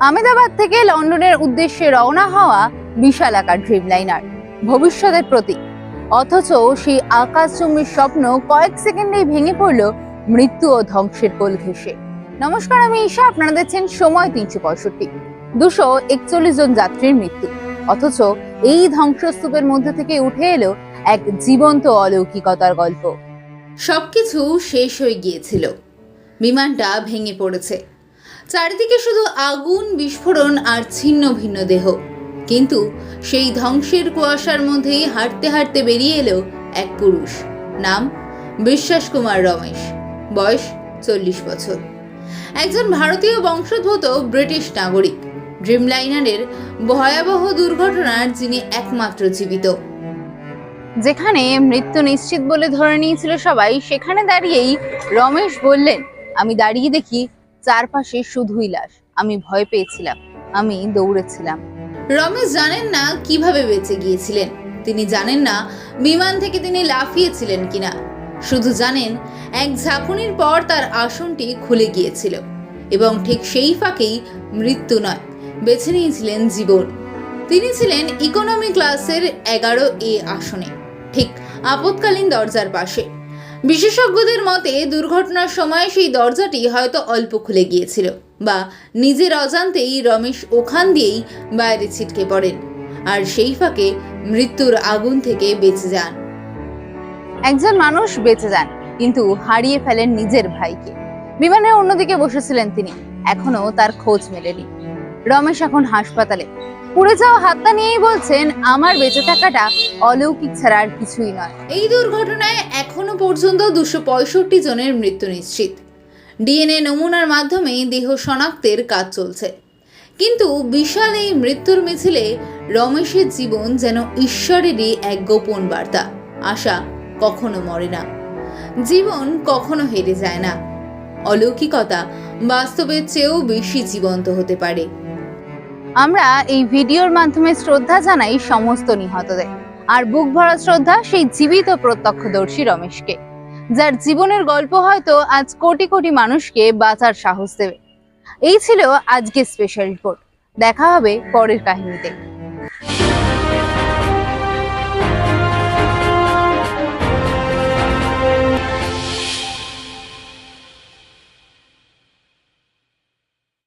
আমেদাবাদ থেকে লন্ডনের উদ্দেশ্যে রওনা হওয়া বিশাল আকার ড্রিম লাইনার ভবিষ্যতের প্রতীক। অথচ সেই আকাশচুম্বীর স্বপ্ন কয়েক সেকেন্ডেই ভেঙে পড়ল মৃত্যু ও ধ্বংসের কোল ঘেঁষে। নমস্কার, আমি ঈশা, আপনারা দেখছেন সময় তিনশো পঁয়ষট্টি। দুশো একচল্লিশ জন যাত্রীর মৃত্যু। অথচ এই ধ্বংসস্তূপের মধ্যে থেকে উঠে এলো এক জীবন্ত অলৌকিকতার গল্প। সবকিছু শেষ হয়ে গিয়েছিল। বিমানটা ভেঙে পড়েছে। চারিদিকে শুধু আগুন, বিস্ফোরণ আর ছিন্ন ভিন্ন দেহ। কিন্তু সেই ধ্বংসের কুয়াশার মধ্যেই হাঁটতে হাঁটতে বেরিয়ে এলো এক পুরুষ। নাম বিশ্বাস কুমার রমেশ। বয়স চল্লিশ বছর। একজন ভারতীয় বংশোদ্ভূত ব্রিটিশ নাগরিক। ড্রিমলাইনারের ভয়াবহ দুর্ঘটনার যিনি একমাত্র জীবিত। যেখানে মৃত্যু নিশ্চিত বলে ধরে নিয়েছিল সবাই, সেখানে দাঁড়িয়েই রমেশ বললেন, আমি দাঁড়িয়ে দেখি চারপাশে শুধুই লাশ। আমি ভয় পেয়েছিলাম। আমি দৌড়েছিলাম। রমেশ জানেন না কীভাবে বেঁচে গিয়েছিলেন। তিনি জানেন না বিমান থেকে তিনি লাফিয়েছিলেন কিনা। শুধু জানেন, এক ঝাঁকুনির পর তার আসনটি খুলে গিয়েছিল এবং ঠিক সেই ফাঁকেই মৃত্যু নয়, বেছে নিয়েছিলেন জীবন। তিনি ছিলেন ইকোনমি ক্লাসের এগারো এ আসনে, ঠিক আপৎকালীন দরজার পাশে। বিশেষজ্ঞদের মতে, দুর্ঘটনার সময় সেই দরজাটি হয়তো অল্প খুলে গিয়েছিল বা নিজের অজান্তেই রমেশ ওখান দিয়েই বাইরে ছিটকে পড়েন আর সেই ফাঁকে মৃত্যুর আগুন থেকে বেঁচে যান। একজন মানুষ বেঁচে যান, কিন্তু হারিয়ে ফেলেন নিজের ভাইকে। বিমানের অন্যদিকে বসেছিলেন তিনি, এখনও তার খোঁজ মেলেনি। রমেশ এখন হাসপাতালে। পুড়ে যাওয়া হাতটা নিয়েই বলছেন, আমার বেঁচে থাকাটা অলৌকিক ছাড়া আর কিছুই নয়। এই দুর্ঘটনায় এখনও পর্যন্ত দুশো পঁয়ষট্টি জনের মৃত্যু নিশ্চিত। ডিএনএ নমুনার মাধ্যমে দেহ শনাক্তের কাজ চলছে। কিন্তু বিশাল এই মৃত্যুর মিছিলে রমেশের জীবন যেন ঈশ্বরেরই এক গোপন বার্তা। আশা কখনো মরে না। জীবন কখনো হেরে যায় না। অলৌকিকতা বাস্তবের চেয়েও বেশি জীবন্ত হতে পারে। আমরা এই ভিডিওর মাধ্যমে শ্রদ্ধা জানাই সমস্ত নিহতদের। আর বুক ভরা শ্রদ্ধা সেই জীবিত প্রত্যক্ষদর্শী রমেশকে, যার জীবনের গল্প হয়তো আজ কোটি কোটি মানুষকে বাঁচার সাহস দেবে। এই ছিল আজকে স্পেশাল রিপোর্ট দেখা হবে পরের কাহিনীতে।